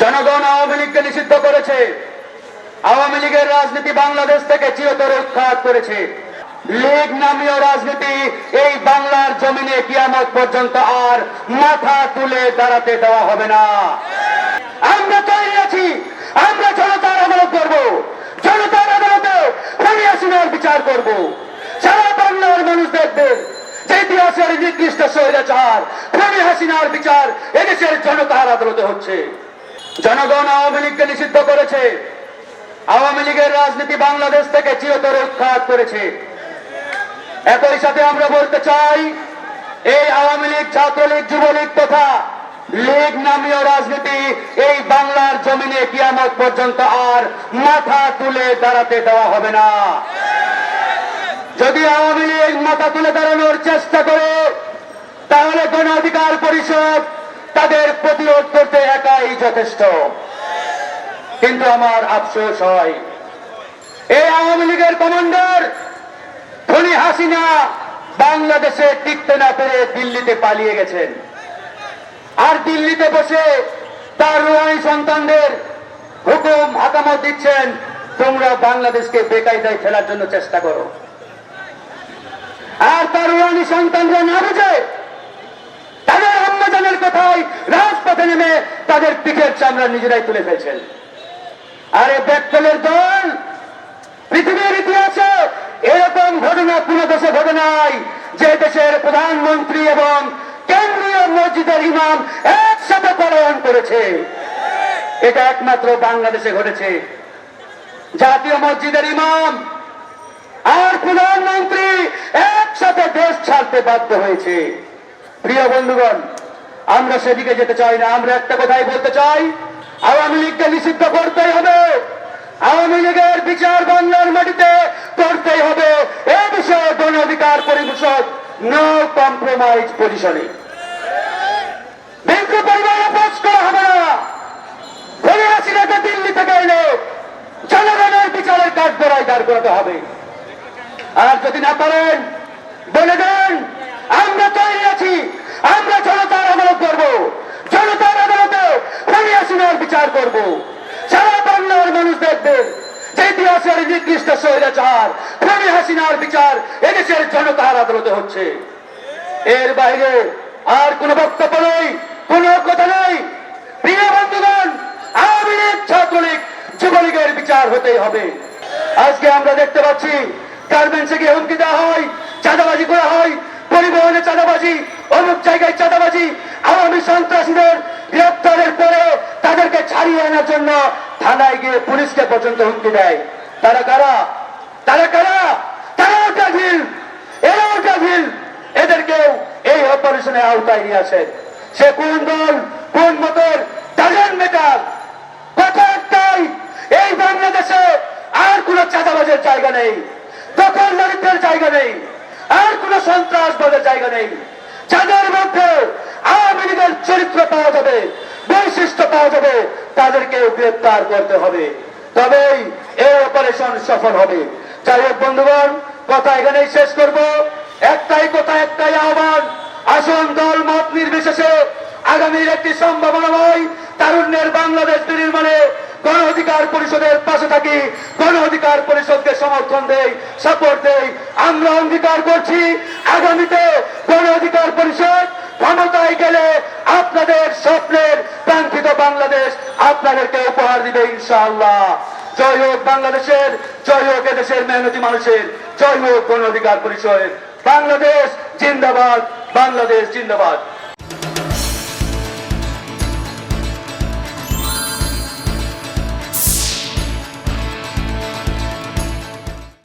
জনগণ আওয়ামী লীগকে নিষিদ্ধ করেছে। আওয়ামী লীগের রাজনীতি বাংলাদেশ থেকে চিরতরে উৎখাত করেছে। লীগ নামীয় রাজনীতি এই বাংলার জমিনে কিয়ামত পর্যন্ত আর মাথা তুলে দাঁড়াতে দেওয়া হবে না। আমরা তৈরি আছি, আমরা জনতার আদালত করব, জনতার আদালতে খুনি হাসিনার বিচার করব। সারা বাংলার মানুষ দেখবে যে ইতিহাসের নিকৃষ্ট স্বৈরাচার, খুনি হাসিনার বিচার এদেশের জনতার আদালতে হচ্ছে। জনগণ আওয়ামী লীগকে নিষিদ্ধ করেছে। আওয়ামী লীগের রাজনীতি বাংলাদেশ থেকে চিরতরে উৎখাত করেছে। একই সাথে আমরা বলতে চাই, এই আওয়ামী লীগ ছাত্রলীগ, যুবলীগ তথা লীগ নামীয় রাজনীতি এই বাংলার জমিনে কিয়ামত পর্যন্ত আর মাথা তুলে দাঁড়াতে দেওয়া হবে না। যদি আওয়ামী লীগ মাথা তুলে দাঁড়ানোর চেষ্টা করে, তাহলে গণ অধিকার পরিষদ তাদের প্রতিরোধ করতে একাই যথেষ্ট কিন্তু আমার আফসোস হয়, এই আওয়ামী লীগের কমান্ডার ধনী হাসিনা বাংলাদেশে টিকতে না পেরে দিল্লিতে পালিয়ে গেছেন। আর দিল্লিতে বসে তার রুহানি সন্তানদের হুকুম, হাকামত দিচ্ছেন, তোমরা বাংলাদেশকে বেকায়দায় ফেলার জন্য চেষ্টা করো। আর তার রুহানি সন্তানরা না বুঝে তাদের আম্মাজানের কথায় রাজপথে নেমে তাদের পিঠের চামড়া নিজেরাই তুলে ফেলছেন। আরে ব্যাকটেলের দল পৃথিবীর ইতিহাসে এরকম ঘটনা কোন দেশে ঘটে নাই, যে দেশের প্রধানমন্ত্রী এবং কেন্দ্রীয় মসজিদের ইমাম একসাথে পলায়ন করেছে। এটা একমাত্র বাংলাদেশে ঘটেছে। জাতীয় মসজিদের ইমাম আর প্রধানমন্ত্রী একসাথে দেশ ছাড়তে বাধ্য হয়েছে। প্রিয় বন্ধুগণ আমরা সেদিকে যেতে চাই না, আমরা একটা কথাই বলতে চাই, আওয়ামী লীগকে নিষিদ্ধ করতেই হবে। আওয়ামী লীগের বিচার বাংলার মাটিতে করতেই হবে। এ বিষয়ে গণ অধিকার পরিষদ নো কম্প্রোমাইজ পজিশনে বিক্ষোভ পরিমাণে পোস্ট করা হবে না। ধরে হাসিনাকে দিল্লি থেকে এনে জনগণের বিচারের কাঠ গড়ায় দাঁড় করাতে হবে। আর যদি না পারেন, বলে দেন, আমরা তৈরি আছি আমরা জনতার আদালত করব জনতার আদালতে খুনি হাসিনার বিচার করব সারা বাংলার মানুষ দেখবে যে ইতিহাসের নিকৃষ্ট স্বৈরাচার খুনি হাসিনার বিচার এদেশের জনতার আদালতে হচ্ছে। এর বাইরে আর কোন বক্তব্য নেই, কোন কথা নেই। প্রিয় বন্ধুগণ, আওয়ামী লীগ, ছাত্রলীগ, যুবলীগের বিচার হতেই হবে। আজকে আমরা দেখতে পাচ্ছি, গার্মেন্টসে গিয়ে হুমকি দেওয়া হয়, চাঁদাবাজি করা হয়, পরিবহনে চাঁদাবাজি, অমুক জায়গায় চাঁদাবাজি, আওয়ামী সন্ত্রাসীদের গ্রেপ্তারের পরে তাদেরকে ছাড়িয়ে আনার জন্য থানায় গিয়ে পুলিশকে পর্যন্ত হুমকি দেয়। তারা কারা? তারা কারা? তারাও গাফিল এরাও গাফিল এদেরকেও এই অপারেশনের আওতায় নিয়ে আসেন সে কোন দল, কোন মতের? ডাজেন্ট মেটার কথা একটাই এই বাংলাদেশে আর কোন চাঁদাবাজের জায়গা নেই। দখলদারিত্বের জায়গা নেই। আর কোন সন্ত্রাসবাদের জায়গা নেই। যাদের মধ্যে আওয়ামী লীগের চরিত্র পাওয়া যাবে, বৈশিষ্ট্য পাওয়া যাবে, তাদেরকেও গ্রেপ্তার করতে হবে। তবেই এই অপারেশন সফল হবে। যাই হোক বন্ধুগণ, কথা এখানেই শেষ করব। একটাই কথা, একটাই আহ্বান, আসন, দল, মত নির্বিশেষে আগামীর একটি সম্ভাবনাময় তারুণ্যের বাংলাদেশ নির্মাণে গণ অধিকার পরিষদের পাশে থাকি। গণ অধিকার পরিষদকে সমর্থন দেই সাপোর্ট দেই। আমরা অঙ্গীকার করছি, আগামীতে গণ অধিকার পরিষদ ক্ষমতায় গেলে আপনাদের স্বপ্নের কাঙ্ক্ষিত বাংলাদেশ আপনাদেরকে উপহার দিবে ইনশাআল্লাহ। জয় হোক বাংলাদেশের, জয় হোক এদেশের মেহনতি মানুষের, জয় হোক গণ অধিকার পরিচয়ের বাংলাদেশ জিন্দাবাদ বাংলাদেশ জিন্দাবাদ।